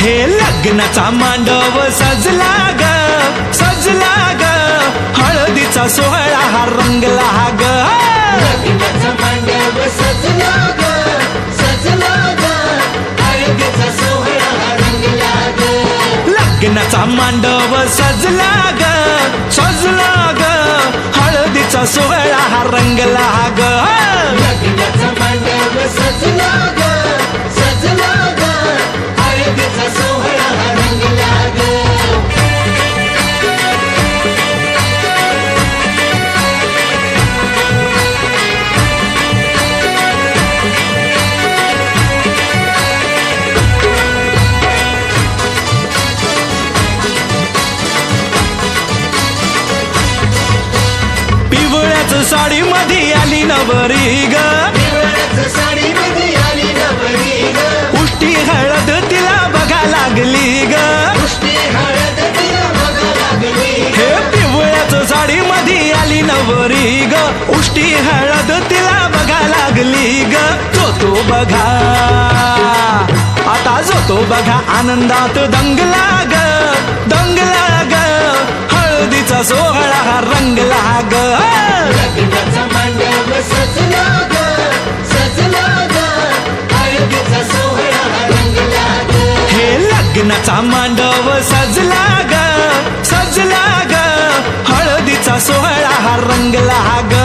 हे लग्नाचा मांडव सजला ग सजला ग. हळदीचा सोहळा हा रंगला ग. मांडव सजला ग सजला ग. हळदीचा सोहळा रंगला ग. लग्नाचा मांडव सजला ग सजला ग. हळदीचा सोहळा हा रंगला ग. साडी मधी आली नवरी ग. ग उष्टी हळद तिला बघा लागली ग. हे पिवळ्याच साडी मधी आली नवरी ग. उष्टी हळद तिला बघा लागली ग. तो तो बघा. आता जो तो बघा आनंदात दंगला ग. दंगला हळदीचा सोहळा हा रंगला ग लग्नाचा मांडव सजला ग सजला ग हळदीचा सोहळा रंगला ग हे लग्नाचा मांडव सजला ग सजला ग हळदीचा सोहळा हा रंगला ग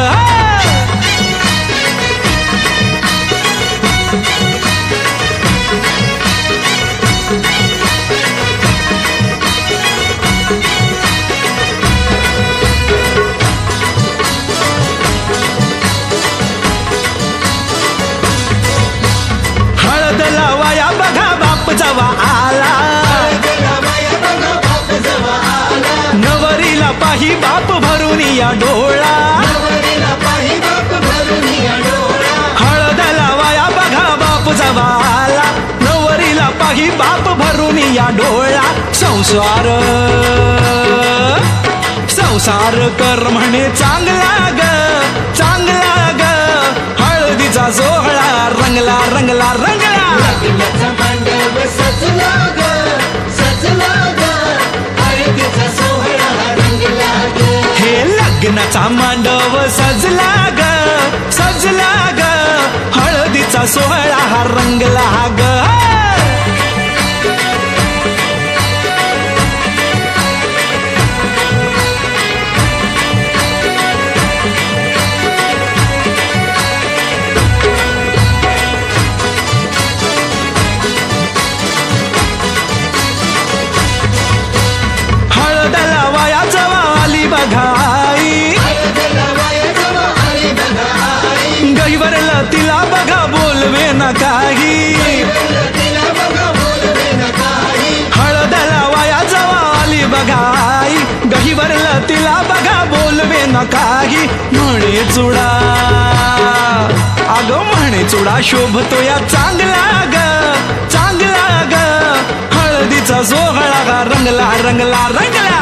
पाही बाप भरून या डोळा. नवरीला पाही बाप भरून या डोळा. हळद लावाया बघा बाप जवा आला नवरीला पाही बाप भरून या डोळा. संसार संसार कर म्हणे चांगला ग चांगला ग. हळदीचा सोहळा रंगला रंगला रंगला. लग्नाचा मांडव सजला. गैवरला तिला बघा बोलवे ना काही. तिला बघा बोलवे न काही हळद लावाया जवा आली बघाई भरलं तिला बघा बोलवे ना काही. म्हणे चुडा. अग म्हणे चुडा शोभतो या चांगला ग चांगला ग. हळदीचा सोहळा रंगला रंगला रंगला.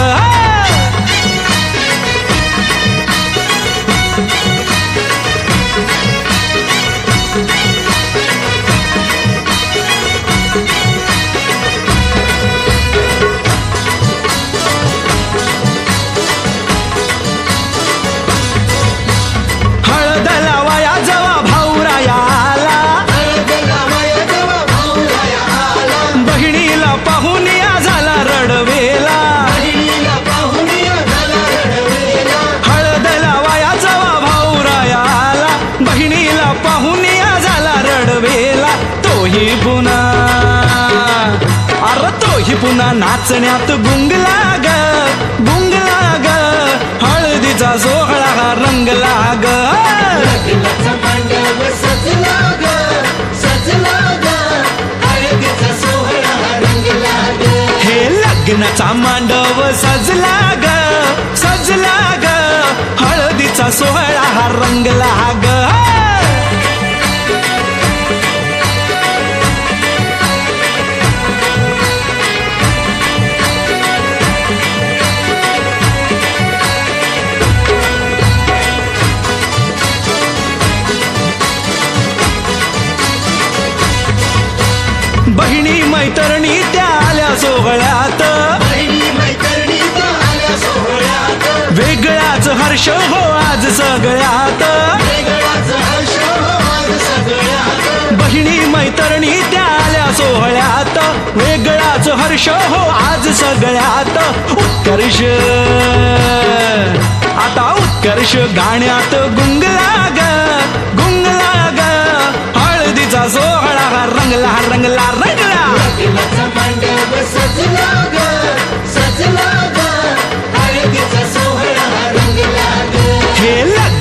तोही पुन्हा. अरे तोही पुन्हा नाचण्यात गुंगला ग गुंगला ग. हळदीचा सोहळा हा रंगला ग. लग्नाचा मांडव सजला ग सजला ग. हळदीचा सोहळा रंगला ग. हे लग्नाचा मांडव सजला ग सजला ग. हळदीचा सोहळा हा रंगला बहिणी मैत्रिणी त्या आल्या सोहळ्यात. हो वेगळाच हर्ष हो आज सगळ्यात. बहिणी मैत्रिणी त्या आल्या सोहळ्यात. वेगळाच हर्ष हो आज सगळ्यात. उत्कर्ष. आता उत्कर्ष गाण्यात गुंगला